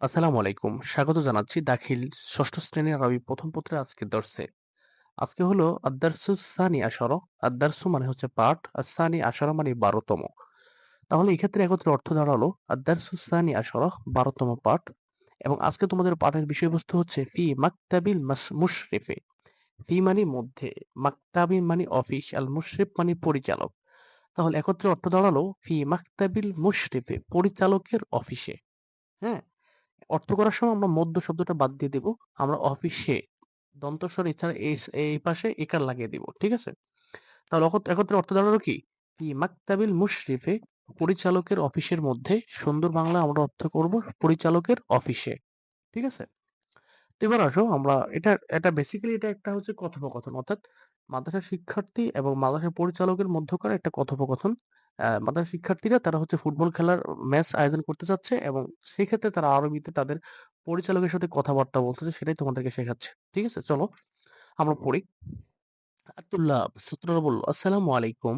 আসসালামু আলাইকুম। স্বাগত জানাচ্ছি দাখিল ষষ্ঠ শ্রেণির আরবি প্রথম পত্রে আজকে দর্শে আজকে হলো আদ-দারসুস সানি আশারা। আদ-দারসু মানে হচ্ছে পাঠ, আর সানি আশারা মানে বারোতম তাহলে এক্ষেত্রে একত্রে অর্থ দাঁড়াল আদ-দারসুস সানি আশারা ১২ তম পাঠ এবং আজকে তোমাদের পাঠের বিষয়বস্তু হচ্ছে ফি মাকতাবিল মুশরিফে। ফি মানে মধ্যে, মাকতাবি মানে অফিস, আল মুশরিফ মানে পরিচালক। তাহলে একত্রে অর্থ দাঁড়াল ফি মাকতাবিল মুশরিফে পরিচালকের অফিসে। হ্যাঁ? অর্থ করার সময় আমরা মধ্য শব্দটা বাদ দিয়ে দিব। আমরা অফিসে দন্তস্বর এছাড়া এই পাশে একার লাগিয়ে দিব। ঠিক আছে? তাহলে একত্রে অর্থ দাঁড়াল কি? মাকতাবিল মুশরিফে পরিচালকের অফিসের মধ্যে সুন্দর বাংলা আমরা অর্থ করব পরিচালকের অফিসে। ঠিক আছে? তো এবার আসো আমরা এটা এটা বেসিক্যালি এটা একটা হচ্ছে কথোপকথন। অর্থাৎ মাদ্রাসার শিক্ষার্থী এবং মাদ্রাসার পরিচালকের মধ্যকার একটা কথোপকথন। আ মাদ্রাসার শিক্ষার্থীরা তারা হচ্ছে ফুটবল খেলার ম্যাচ আয়োজন করতে চাচ্ছে এবং সেক্ষেত্রে তারা আরবিতে তাদের পরিচালকের সাথে কথাবার্তা বলতেছে সেটাই তোমাদেরকে শেখাচ্ছে। ঠিক আছে? চলো আমরা পড়ি। আতুল্লাহ ছাত্ররা বলল, "আসসালামু আলাইকুম।"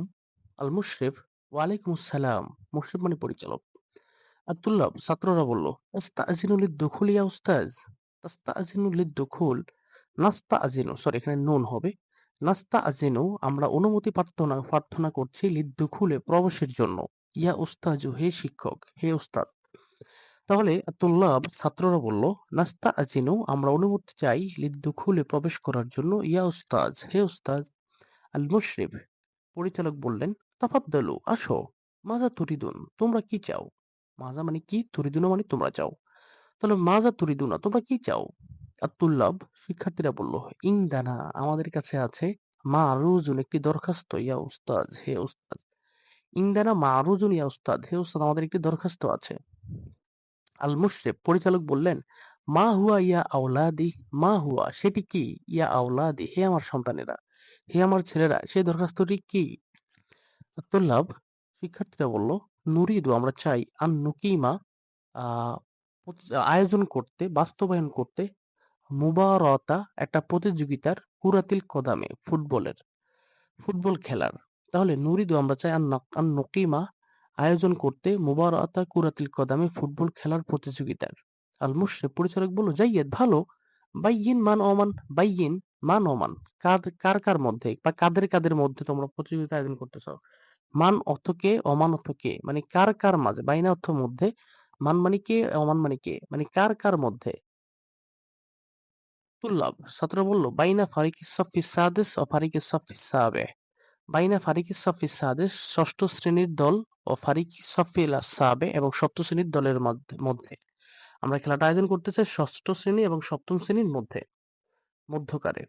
আল মুশরিফ, "ওয়ালাইকুম আসসালাম।" মুশরিফ মানে পরিচালক। আতুল্লাহ ছাত্ররা বলল, "আস্তা'জিনু লিদ-দুখুল ইয়া উস্তাজ?" আস্তা'জিনু লিদ-দুখুল নাস্তা'জিনু সরি এখানে নুন হবে। নাস্তা'জিনু আমরা অনুমতি প্রার্থনা প্রার্থনা করছি লিদ-দুখুলে প্রবেশের জন্য। ইয়া উস্তাজু হে শিক্ষক, হে উস্তাদ। তাহলে তুল্লাব ছাত্ররা বলল, নাস্তা'জিনু আমরা অনুমতি চাই লিদ-দুখুলে প্রবেশ করার জন্য ইয়া উস্তাজ, হে উস্তাদ। আল মুশরিফ পরিচালক বললেন, তাফাদ্দালু আসো। মাজা তুরিদুন তোমরা কি চাও? মাজা মানে কি? তুরিদুনা মানে তোমরা চাও। তাহলে মাজা তুরিদুনা তোমরা কি চাও? আত-তুল্লাব শিক্ষার্থীরা বলল, ইনদানা আমাদের কাছে আছে মা'রুজুন একটি দরখাস্ত ইয়া উস্তাদ, হে উস্তাদ। ইনদানা মা'রুজুন ইয়া উস্তাদ, হে উস্তাদ আমাদের একটি দরখাস্ত আছে। আল মুশরিফ পরিচালক বললেন, মা হুয়া ইয়া আওলাদি মা হুয়া সেটি কি? ইয়া আওলাদি হে আমার সন্তানেরা, হে আমার ছেলেরা সেই দরখাস্তটি কি? আত-তুল্লাব শিক্ষার্থীরা বলল, নুরিদু আমরা চাই আন নুকিমা আয়োজন করতে, বাস্তবায়ন করতে মুবারাতা একটা প্রতিযোগিতার কুরাতিল কদামে ফুটবলের ফুটবল খেলার। তাহলে নুরিদু আমরা চাই আন নাক আন আয়োজন করতে মুবারতা কুরাতিল কদামে ফুটবল খেলার প্রতিযোগিতার। আল মুশরিফ পরিচালক বলল, জাইয়েদ ভালো। বাইয়িন মান অমান বাইয়িন মান অমান কার কার কার মধ্যে বা কাদের কাদের মধ্যে তোমরা প্রতিযোগিতা আয়োজন করতে চাও? মান অর্থ কে? অমান অর্থ কে? মানে কার কার মাঝে? বাইনা অর্থ মধ্যে। মান মানে কে? অমান মানে কে? মানে কার কার মধ্যে? তুল্লাব ছাত্ররা বলল, বাইনা ফারিকিস সাফফি সাদিস ও ফারিকিস সাফফি সাবিহ। বাইনা ফারিকিস সাফফি সাদিস ষষ্ঠ শ্রেণির দল ও ফারিকিস সাফফিল সাবে এবং সপ্তম শ্রেণির দলের মধ্যে। আমরা খেলাটা আয়োজন করতে ষষ্ঠ শ্রেণি এবং সপ্তম শ্রেণির মধ্যে মধ্যকারে।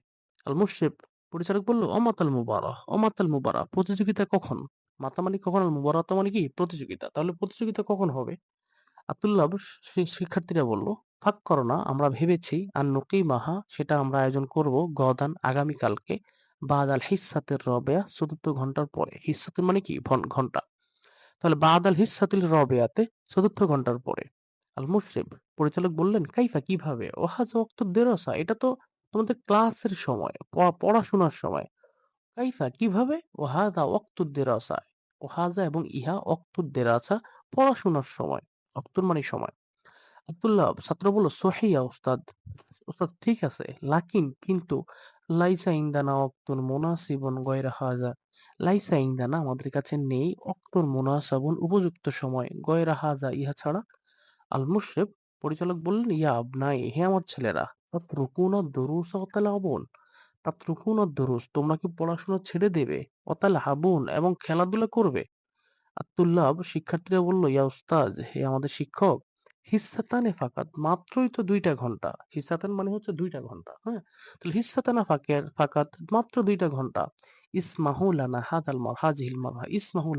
আল মুশরিফ পরিচালক বলল, অমাতাল মুবারাহ অমাতাল মুবারাহ প্রতিযোগিতা কখন? মাতা মানে কখন আল মুবারাহ মানে কি? প্রতিযোগিতা। তাহলে প্রতিযোগিতা কখন হবে? আব্দুল্লাহ শিক্ষার্থীরা বলল, ফাক করো না আমরা ভেবেছি আন নুকিমাহা সেটা আমরা আয়োজন করব গদান আগামীকালকে বাদ আল হিস্সাতের রবেয়া চতুর্থ ঘণ্টার পরে। হিস্সাতুল মানে কি? ঘণ্টা। তাহলে বাদ আল হিস্সাতিল রবেয়াতে চতুর্থ ঘণ্টার পরে। আল মুশরিফ পরিচালক বললেন, কাইফা কীভাবে? ওয়াহাজা ওয়াক্তুদ দেরাসা এটা তো তোমাদের ক্লাসের সময়, পড়া পড়াশোনার সময়। কাইফা কীভাবে? ওয়াহাদা ওয়াক্তুদ দেরাসা ওয়াহাজা এবং ইহা ওয়াক্তুদ দেরাসা পড়াশোনার সময়। ওয়াক্তুর মানে সময়। আব্দুল্লাহ ছাত্র বলল, সহিয়া উস্তাদ। উস্তাদ ঠিক আছে। লাকিন কিন্তু লাইসা ইনদানা ওয়াক্তুন মুনাসিবুন গয়রা হাযা। লাইসা ইনদানা আমাদের কাছে নেই ওয়াক্তুন মুনাসাবুন উপযুক্ত সময় গয়রা হাযা ইহা ছাড়া। আল মুশরিফ পরিচালক বললেন, ইয়া আবনাই হে আমার ছেলেরা তাতরুকুনা দুরুসা ওয়া তালআবুন তাতরুকুনা দরুস তোমরা কি পড়াশোনা ছেড়ে দেবে? ওয়া হাবুন এবং খেলাধুলা করবে? আত-তুল্লাব শিক্ষার্থীরা বলল, ইয়া উস্তাজ হে আমাদের শিক্ষক হিস্সাতানে ফাকাত মাত্রই তো ২ টা ঘণ্টা। হিস্সাতান মানে হচ্ছে ২ টা ঘণ্টা। হ্যাঁ? তাহলে হিস্সাতানা ফাকের ফাকাত মাত্র ২ টা ঘণ্টা। ইসমাহু লানা হাযাল মার হাযিহিল মারহা ইসমাহু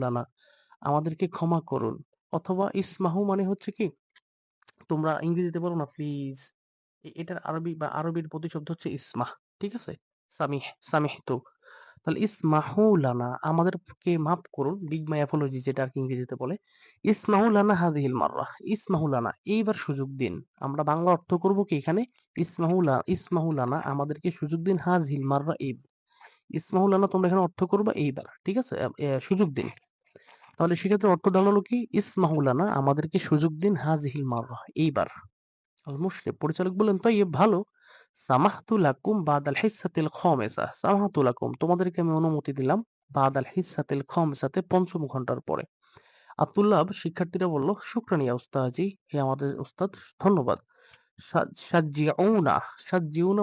আমাদেরকে ক্ষমা করুন। অথবা ইসমাহু মানে হচ্ছে কি তোমরা ইংরেজিতে বলো না প্লিজ। এটার আরবি বা আরবির প্রতিশব্দ হচ্ছে ইসমাহ। ঠিক আছে? সামিহ সামিহতু। তাহলে ইসমাহু লানা আমাদেরকে মাফ করুন। বিগ মাই অ্যাপোলজি যেটা আরকি ইংরেজিতে বলে। ইসমাহু লানা হাযিহিল মাররাহ ইসমাহু লানা এইবার সুযোগ দিন। আমরা বাংলা অর্থ করব কি এখানে ইসমাহু লা ইসমাহু লানা আমাদেরকে সুযোগ দিন হাযিহিল মাররা এই ইসমাহু লানা তোমরা এখানে অর্থ করবা এইবার। ঠিক আছে? সুযোগ দিন। তাহলে সেক্ষেত্রে অর্থ দাঁড়াল কি ইসমাহু লানা আমাদেরকে সুযোগ দিন হাযিহিল মাররা এইবার। আল মুশরিফ পরিচালক বললেন, "তাইয়্যিব ভালো। বাদাল হিস্সাতিল খামিসা। তোমাদেরকে আমি অনুমতি দিলাম বাদাল হিস্সাতিল খামিসাতে ৫ম ঘণ্টার পরে।" শিক্ষার্থীরা বলল, "শুকরান ইয়া উস্তাজি, হে আমাদের উস্তাদ ধন্যবাদ।"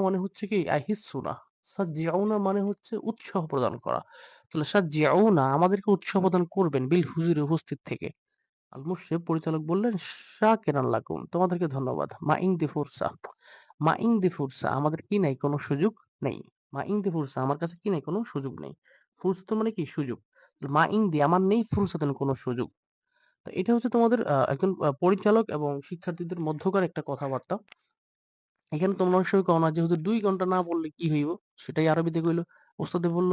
মানে হচ্ছে কি। সাজ্জিউনা মানে হচ্ছে উৎসাহ প্রদান করা। তাহলে সাজ্জিউনা আমাদেরকে উৎসাহ প্রদান করবেন বিল হুজুর উপস্থিত থেকে। আল মুশরিফ পরিচালক বললেন, "শাকিরান লাকুম তোমাদেরকে ধন্যবাদ। মা ইনদি ফুরসা। মা ইনদি ফুরসা আমাদের কি নাই কোনো সুযোগ নেই। মা ইনদি ফুরসা আমার কাছে কি নাই কোনো সুযোগ নেই। ফুরসা মানে কি সুযোগ। মা ইনদি আমার নেই ফুরসাতুন কোনো সুযোগ। তো এটা হচ্ছে তোমাদের একজন পরিচালক এবং শিক্ষার্থীদের মধ্যকার একটা কথাবার্তা। এখানে তোমরা সময় কও না যে হুজুর ২ ঘণ্টা না বললে কি হইব? সেটাই আরবিতে কইল। ওস্তাদে বলল,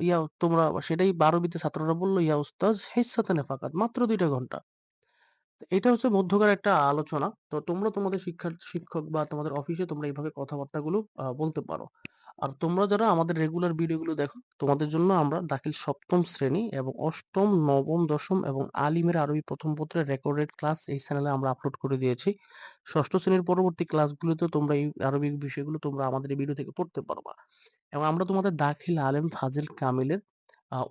ইয়া তোমরা সেটাই আরবিতে ছাত্ররা বলল, "ইয়া উস্তাজ হিস্সাতানে ফাকাত" মাত্র দুইটা ঘণ্টা। এটা হচ্ছে মধ্যকার একটা আলোচনা। তো তোমরা তোমাদের শিক্ষার শিক্ষক বা তোমাদের অফিসে তোমরা এইভাবে কথাবার্তাগুলো বলতে পারো। আর তোমরা যারা আমাদের রেগুলার ভিডিওগুলো দেখো, তোমাদের জন্য আমরা দাখিল ৭ম শ্রেণি এবং ৮ম, ৯ম, ১০ম এবং আলিমের আরবি প্রথম পত্রের রেকর্ডেড ক্লাস এই চ্যানেলে আমরা আপলোড করে দিয়েছি। ষষ্ঠ শ্রেণির পরবর্তী ক্লাসগুলোতেও তোমরা এই আরবি বিষয়গুলো তোমরা আমাদের এই ভিডিও থেকে পড়তে পারবা। এবং আমরা তোমাদের দাখিল, আলেম, ফাজিল, কামিলের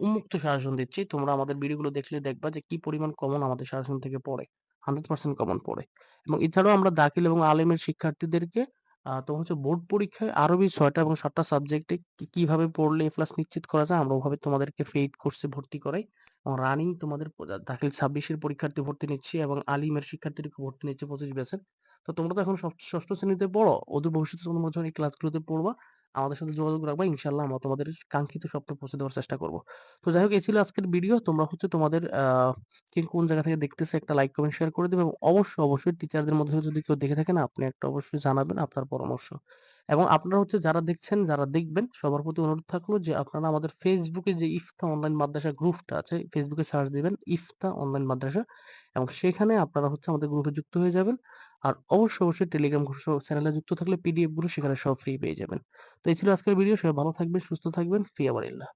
উন্মুক্ত সাজেশন দিচ্ছি। তোমরা আমাদের ভিডিওগুলো দেখলে দেখবা যে কি পরিমাণ কমন আমাদের সাজেশন থেকে পড়ে। 100% কমন পড়ে। এবং এছাড়াও আমরা দাখিল এবং আলেমের শিক্ষার্থীদেরকে তোমার হচ্ছে বোর্ড পরীক্ষায় আরবি ৬ টা এবং ৭ টা সাবজেক্টে কীভাবে পড়লে এ প্লাস নিশ্চিত করা যায় আমরা ওভাবে তোমাদেরকে ফেইড কোর্সে ভর্তি করাই। এবং রানিং তোমাদের দাখিল ছাব্বিশের পরীক্ষার্থী ভর্তি নিচ্ছি এবং আলিমের শিক্ষার্থীদেরকে ভর্তি নিচ্ছি ২৫ ব্যাচের। তো তোমরা তো এখন ষষ্ঠ শ্রেণীতে পড়ো। অদূর ভবিষ্যতে তোমরা যখন এই ক্লাসগুলোতে পড়বা, আমাদের সাথে যোগাযোগ রাখবা। ইনশাল্লাহ আমরা তোমাদের কাঙ্ক্ষিত স্বপ্ন পৌঁছে দেওয়ার চেষ্টা করব। তো যাই হোক এই ছিল আজকের ভিডিও। তোমরা হচ্ছে তোমাদের কে কোন জায়গা থেকে দেখতেছে একটা লাইক, কমেন্ট, শেয়ার করে দিবে এবং অবশ্যই, অবশ্যই টিচারদের মধ্যে যদি কেউ দেখে থাকেন আপনি একটা অবশ্যই জানাবেন আপনার পরামর্শ। এবং আপনারা হচ্ছে যারা দেখছেন, যারা দেখবেন সবার প্রতি অনুরোধ থাকল যে আপনারা আমাদের ফেসবুকে যে ইফতা অনলাইন মাদ্রাসা গ্রুপটা আছে, ফেসবুকে সার্চ দিবেন ইফতা অনলাইন মাদ্রাসা এবং সেখানে আপনারা হচ্ছে আমাদের গ্রুপে যুক্ত হয়ে যাবেন। আর অবশ্যই, অবশ্যই টেলিগ্রাম চ্যানেলে যুক্ত থাকলে পিডিএফগুলো সেখানে সব ফ্রি পেয়ে যাবেন। তো এই ছিল আজকের ভিডিও। সবাই ভালো থাকবেন, সুস্থ থাকবেন। ফি আমানিল্লাহ।